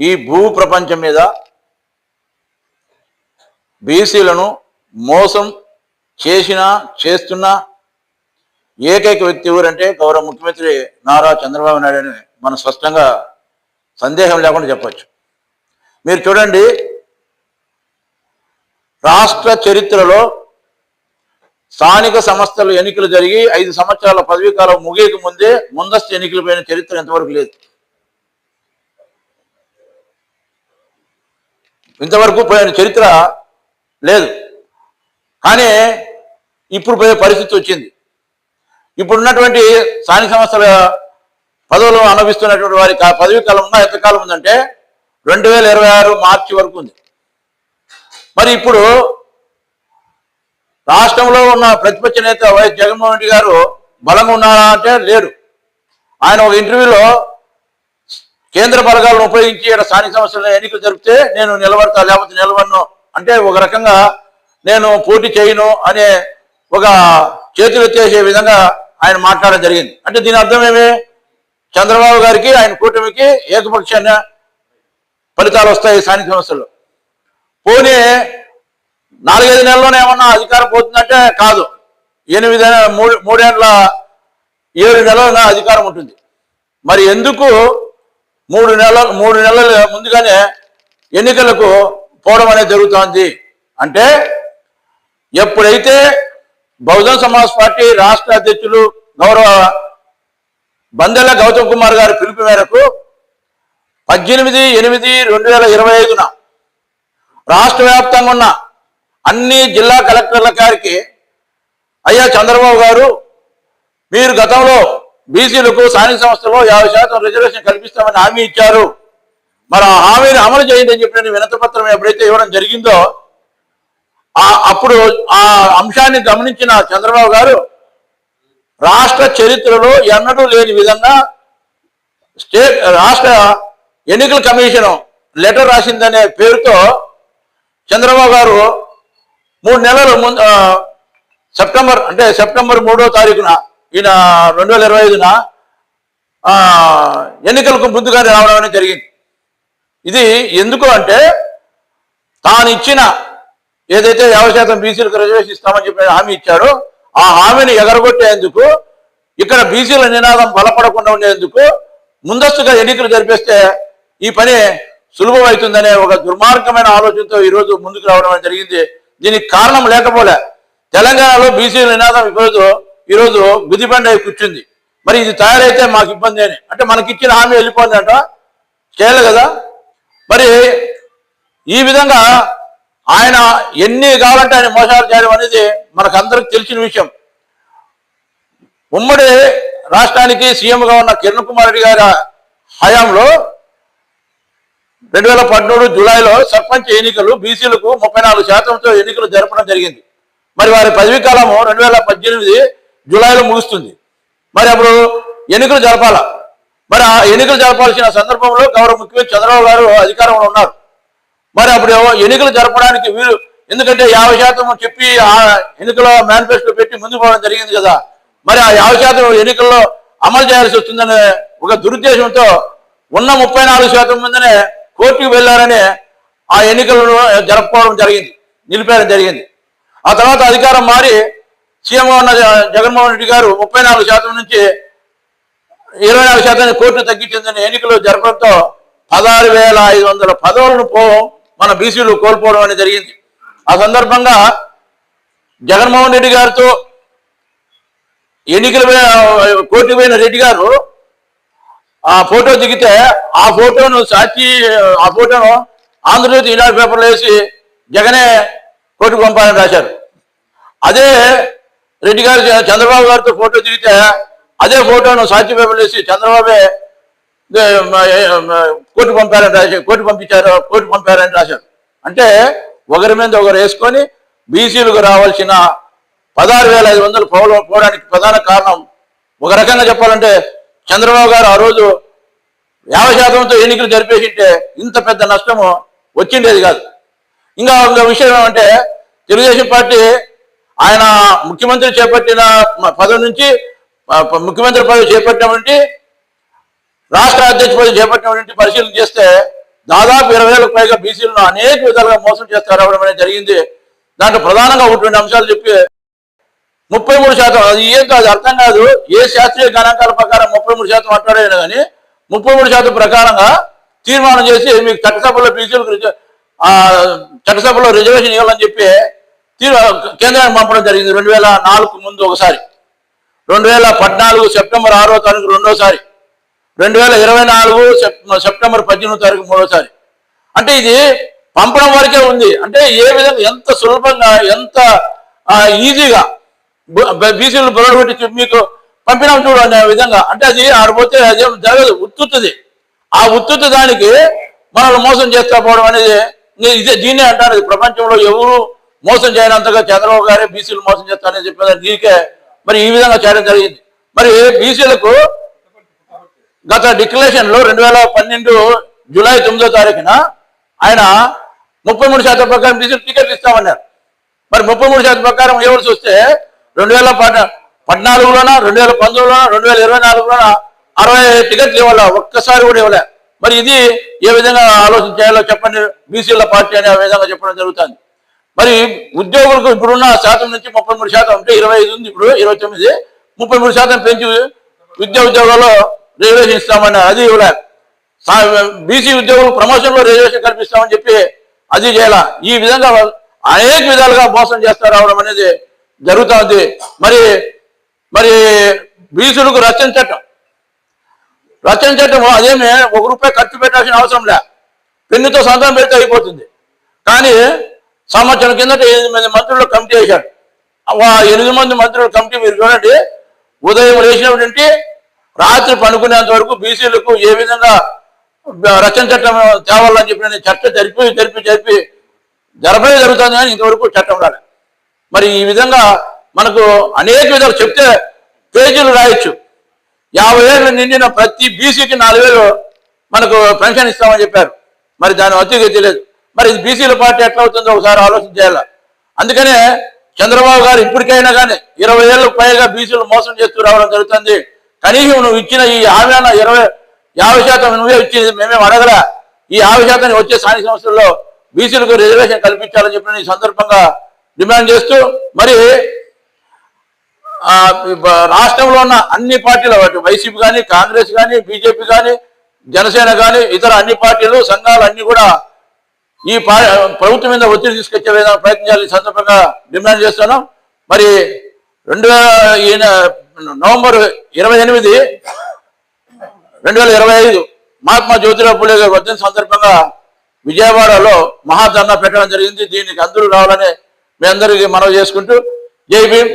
ఈ భూ ప్రపంచం మీద బీసీలను మోసం చేసిన చేస్తున్న ఏకైక వ్యక్తి ఎవరంటే గౌరవ ముఖ్యమంత్రి నారా చంద్రబాబు నాయుడు అని మనం స్పష్టంగా సందేహం లేకుండా చెప్పచ్చు. మీరు చూడండి రాష్ట్ర చరిత్రలో స్థానిక సంస్థలు ఎన్నికలు జరిగి ఐదు సంవత్సరాల పదవీ కాలం ముగియక ముందే ముందస్తు ఎన్నికలపైన చరిత్ర ఎంతవరకు లేదు. ఇంతవరకు పోయిన చరిత్ర లేదు. కానీ ఇప్పుడు పోయే పరిస్థితి వచ్చింది. ఇప్పుడున్నటువంటి స్థానిక సంస్థల పదవులు అనుభవిస్తున్నటువంటి వారి పదవీ కాలం ఉందా ఎంతకాలం ఉందంటే రెండు వేల ఇరవై ఆరు మార్చి వరకు ఉంది. మరి ఇప్పుడు రాష్ట్రంలో ఉన్న ప్రతిపక్ష నేత వైఎస్ జగన్మోహన్ రెడ్డి గారు బలంగా ఉన్నారా అంటే లేడు ఆయన ఒక ఇంటర్వ్యూలో కేంద్ర బలగాలను ఉపయోగించి ఇక్కడ స్థానిక సంస్థల ఎన్నికలు జరిపితే నేను నిలబడతా లేకపోతే నిలబడను. అంటే ఒక రకంగా నేను పోటీ చేయను అనే ఒక చేతులు ఎత్తేసే విధంగా ఆయన మాట్లాడడం జరిగింది. అంటే దీని అర్థం ఏమి? చంద్రబాబు గారికి ఆయన కూటమికి ఏకపక్షాన ఫలితాలు వస్తాయి స్థానిక సంస్థల్లో. పోనీ నాలుగైదు నెలల్లోనే ఏమన్నా అధికారం పోతుందంటే కాదు. ఎనిమిది మూడు మూడేళ్ళ ఏడు నెలల అధికారం ఉంటుంది. మరి ఎందుకు మూడు నెలలు మూడు నెలల ముందుగానే ఎన్నికలకు పోవడం అనేది జరుగుతోంది. అంటే ఎప్పుడైతే బహుజన్ సమాజ్ పార్టీ రాష్ట్ర అధ్యక్షులు గౌరవ బందెల గౌతమ్ కుమార్ గారి పిలుపు మేరకు పద్దెనిమిది ఎనిమిది రెండు వేల ఇరవై ఐదున రాష్ట్ర వ్యాప్తంగా ఉన్న అన్ని జిల్లా కలెక్టర్ల గారికి అయ్యా చంద్రబాబు గారు మీరు గతంలో బీసీలకు స్థానిక సంస్థలో యాభై శాతం రిజర్వేషన్ కల్పిస్తామని హామీ ఇచ్చారు. మరి ఆ హామీని అమలు చేయండి అని చెప్పిన వినతపత్రం ఎప్పుడైతే ఇవ్వడం జరిగిందో ఆ అప్పుడు ఆ అంశాన్ని గమనించిన చంద్రబాబు గారు రాష్ట్ర చరిత్రలో ఎన్నడూ లేని విధంగా స్టేట్ రాష్ట్ర ఎన్నికల కమిషన్ లెటర్ రాసిందనే పేరుతో చంద్రబాబు గారు మూడు నెలలు ముందు సెప్టెంబర్ అంటే సెప్టెంబర్ మూడో తారీఖున ఈయన రెండు వేల ఇరవై ఐదున ఎన్నికలకు ముందుగానే రావడం అనేది జరిగింది. ఇది ఎందుకు అంటే తాను ఇచ్చిన ఏదైతే యాభై శాతం బీసీలకు రిజర్వేషన్ ఇస్తామని చెప్పి హామీ ఇచ్చారో ఆ హామీని ఎగరగొట్టేందుకు ఇక్కడ బీసీల నినాదం బలపడకుండా ఉండేందుకు ముందస్తుగా ఎన్నికలు జరిపిస్తే ఈ పని సులభమవుతుందనే ఒక దుర్మార్గమైన ఆలోచనతో ఈరోజు ముందుకు రావడం అనేది జరిగింది. దీనికి కారణం లేకపోలే. తెలంగాణలో బీసీల నినాదం ఈరోజు ఈరోజు గుదిబండ అయి కూర్చుంది. మరి ఇది తయారైతే మాకు ఇబ్బంది అని. అంటే మనకి ఇచ్చిన హామీ అంట చేయాలి కదా? మరి ఈ విధంగా ఆయన ఎన్ని కావాలంటే ఆయన మోసాలు చేయడం అనేది మనకందరికి తెలిసిన విషయం. ఉమ్మడి రాష్ట్రానికి సీఎంగా ఉన్న కిరణ్ కుమార్ రెడ్డి గారి హయాంలో రెండు వేల పద్మూడు జూలైలో సర్పంచ్ ఎన్నికలు బీసీలకు ముప్పై నాలుగు శాతంతో ఎన్నికలు జరపడం జరిగింది. మరి వారి పదవీ కాలము రెండు వేల పద్దెనిమిది జూలైలో ముగుస్తుంది. మరి అప్పుడు ఎన్నికలు జరపాలా? మరి ఆ ఎన్నికలు జరపాల్సిన సందర్భంలో గౌరవ ముఖ్యమంత్రి చంద్రబాబు గారు అధికారంలో ఉన్నారు. మరి అప్పుడు ఎన్నికలు జరపడానికి వీలు ఎందుకంటే యాభై శాతం చెప్పి ఆ ఎన్నికల మేనిఫెస్టో పెట్టి ముందుకు పోవడం జరిగింది కదా. మరి ఆ యాభై శాతం ఎన్నికల్లో అమలు చేయాల్సి వస్తుందనే ఒక దురుద్దేశంతో ఉన్న ముప్పై నాలుగు శాతం మందినే కోర్టుకు వెళ్ళారని ఆ ఎన్నికలను జరుపుకోవడం జరిగింది నిలిపేయడం జరిగింది. ఆ తర్వాత అధికారం మారి సీఎంగా ఉన్న జగన్మోహన్ రెడ్డి గారు ముప్పై నాలుగు శాతం నుంచి ఇరవై నాలుగు శాతాన్ని కోర్టు తగ్గించిందని ఎన్నికలు జరపడంతో పదహారు వేల ఐదు వందల పదవులను పో మన బీసీలు కోల్పోవడం అనేది జరిగింది. ఆ సందర్భంగా జగన్మోహన్ రెడ్డి గారితో ఎన్నికల కోర్టు పోయిన రెడ్డి గారు ఆ ఫోటో దిగితే ఆ ఫోటోను సాక్షి ఆ ఫోటోను ఆంధ్రజ్యోతి ఈనాడు పేపర్లో వేసి జగనే కోర్టుకు పంపాలని రాశారు. అదే రెడ్డి గారు చంద్రబాబు గారితో ఫోటో దిగితే అదే ఫోటోను సాక్షి పేపర్లు వేసి చంద్రబాబే కోర్టు పంపారని రాశారు కోర్టు పంపించారు కోర్టు పంపారని రాశారు. అంటే ఒకరి మీద ఒకరు వేసుకొని బీసీలకు రావాల్సిన పదహారు వేల ఐదు వందలు పోవ పోవడానికి ప్రధాన కారణం ఒక రకంగా చెప్పాలంటే చంద్రబాబు గారు ఆ రోజు యాభై శాతంతో ఎన్నికలు జరిపేసింటే ఇంత పెద్ద నష్టము వచ్చిండేది కాదు. ఇంకా ఒక విషయం ఏమంటే తెలుగుదేశం పార్టీ ఆయన ముఖ్యమంత్రి చేపట్టిన పదవి నుంచి ముఖ్యమంత్రి పదవి చేపట్టినటువంటి రాష్ట్ర అధ్యక్ష పదవి చేపట్టినటువంటి పరిశీలన చేస్తే దాదాపు ఇరవై వేలకు పైగా బీసీలను అనేక విధాలుగా మోసం చేస్తారు అవడం అనేది జరిగింది. దాంట్లో ప్రధానంగా ఉన్నటువంటి అంశాలు చెప్పి ముప్పై మూడు శాతం అది ఏం కాదు అర్థం కాదు ఏ శాస్త్రీయ గణాంకాల ప్రకారం ముప్పై మూడు శాతం మాట్లాడేది కానీ ముప్పై మూడు శాతం ప్రకారంగా తీర్మానం చేసి మీకు చట్టసభలో బీసీలకు చట్టసభలో రిజర్వేషన్ ఇవ్వాలని చెప్పి కేంద్రానికి పంపడం జరిగింది. రెండు వేల నాలుగు ముందు ఒకసారి. రెండు వేల పద్నాలుగు సెప్టెంబర్ ఆరో తారీఖు రెండోసారి. రెండు వేల ఇరవై నాలుగు సెప్- సెప్టెంబర్ పద్దెనిమిదో తారీఖు మూడోసారి. అంటే ఇది పంపడం వరకే ఉంది. అంటే ఏ విధంగా ఎంత సులభంగా ఎంత ఈజీగా బీసీలు బొరబెట్టి మీకు పంపినాం చూడు అనే విధంగా. అంటే అది ఆడిపోతే అది జరగదు. ఉత్తుతుంది. ఆ ఉత్తుత్తి దానికి మనల్ని మోసం చేస్తా పోవడం అనేది ఇదే దీన్నే అంటారు. ఇది ప్రపంచంలో ఎవరు మోసం చేయనంతగా చంద్రబాబు గారే బీసీలు మోసం చేస్తారని చెప్పేదాన్ని దీనికే మరి ఈ విధంగా చేయడం జరిగింది. మరి బీసీలకు గత డిక్లరేషన్లో రెండు వేల పన్నెండు జూలై తొమ్మిదో తారీఖున ఆయన ముప్పై మూడు శాతం ప్రకారం బీసీలు టికెట్లు ఇస్తామన్నారు. మరి ముప్పై మూడు శాతం ప్రకారం ఇవ్వాల్సి వస్తే రెండు వేల పద్ పద్నాలుగులోన రెండు వేల పంతొమ్మిదిలోన రెండు వేల ఇరవై నాలుగులోన అరవై టికెట్లు ఇవ్వాలి? ఒక్కసారి కూడా ఇవ్వలే. మరి ఇది ఏ విధంగా ఆలోచన చేయాలో చెప్పండి. బీసీల పార్టీ అనే విధంగా చెప్పడం జరుగుతుంది. మరి ఉద్యోగులకు ఇప్పుడున్న శాతం నుంచి ముప్పై మూడు శాతం అంటే ఇరవై ఐదు ఉంది ఇప్పుడు ఇరవై తొమ్మిది. ముప్పై మూడు శాతం పెంచి విద్యా ఉద్యోగాల్లో రిజర్వేషన్ ఇస్తామని అది ఇవ్వలే. బీసీ ఉద్యోగులు ప్రమోషన్లో రిజర్వేషన్ కల్పిస్తామని చెప్పి అది చేయాల. ఈ విధంగా అనేక విధాలుగా మోసం చేస్తా రావడం అనేది జరుగుతుంది. మరి మరి బీసీలకు రచన చట్టం. రచన చట్టం అదేమి ఒక రూపాయి ఖర్చు పెట్టాల్సిన అవసరం లే. పెన్నుతో సంతకం పెడితే అయిపోతుంది. కానీ సంవత్సరం కిందట ఎనిమిది మంది మంత్రులు కమిటీ వేశారు. ఆ ఎనిమిది మంది మంత్రుల కమిటీ మీరు చూడండి. ఉదయం లేచినటువంటి రాత్రి పనుకునేంత వరకు బీసీలకు ఏ విధంగా రచన చట్టం తేవాలని చెప్పిన చట్ట జరిపి జరిపి జరిపి జరపే జరుగుతుంది కానీ ఇంతవరకు చట్టం రాలే. మరి ఈ విధంగా మనకు అనేక విధాలు చెప్తే పేజీలు రాయొచ్చు. యాభై ఏళ్ళు నిండిన ప్రతి బీసీకి నాలుగు వేలు మనకు పెన్షన్ ఇస్తామని చెప్పారు. మరి దాని అతిగతి తెలియదు మరి ఇది బీసీల పార్టీ ఎట్లా అవుతుందో ఒకసారి ఆలోచన చేయాలి? అందుకనే చంద్రబాబు గారు ఇప్పటికైనా కానీ ఇరవై ఏళ్ళకు పైగా బీసీలు మోసం చేస్తూ రావడం జరుగుతుంది. కనీసం నువ్వు ఇచ్చిన ఈ హామీ ఇరవై యాభై శాతం నువ్వే ఇచ్చింది మేమేం అడగరా ఈ యాభై శాతం వచ్చే స్థానిక సంస్థల్లో బీసీలకు రిజర్వేషన్ కల్పించాలని చెప్పిన ఈ సందర్భంగా డిమాండ్ చేస్తూ మరి రాష్ట్రంలో ఉన్న అన్ని పార్టీలు వైసీపీ కానీ కాంగ్రెస్ కానీ బీజేపీ కానీ జనసేన కానీ ఇతర అన్ని పార్టీలు సంఘాలు అన్ని కూడా ఈ ప్రభుత్వం మీద ఒత్తిడి తీసుకొచ్చే విధంగా ప్రయత్నించాలి ఈ సందర్భంగా డిమాండ్ చేస్తున్నాం మరి రెండు వేల నవంబర్ ఇరవై ఎనిమిది రెండు వేల ఇరవై ఐదు మహాత్మా జ్యోతిరావు పూలే గారి వర్ధన సందర్భంగా విజయవాడలో మహాధర్నా పెట్టడం జరిగింది. దీనికి అందరూ రావాలని మీ అందరికీ మనవి చేసుకుంటూ జై భీమ్.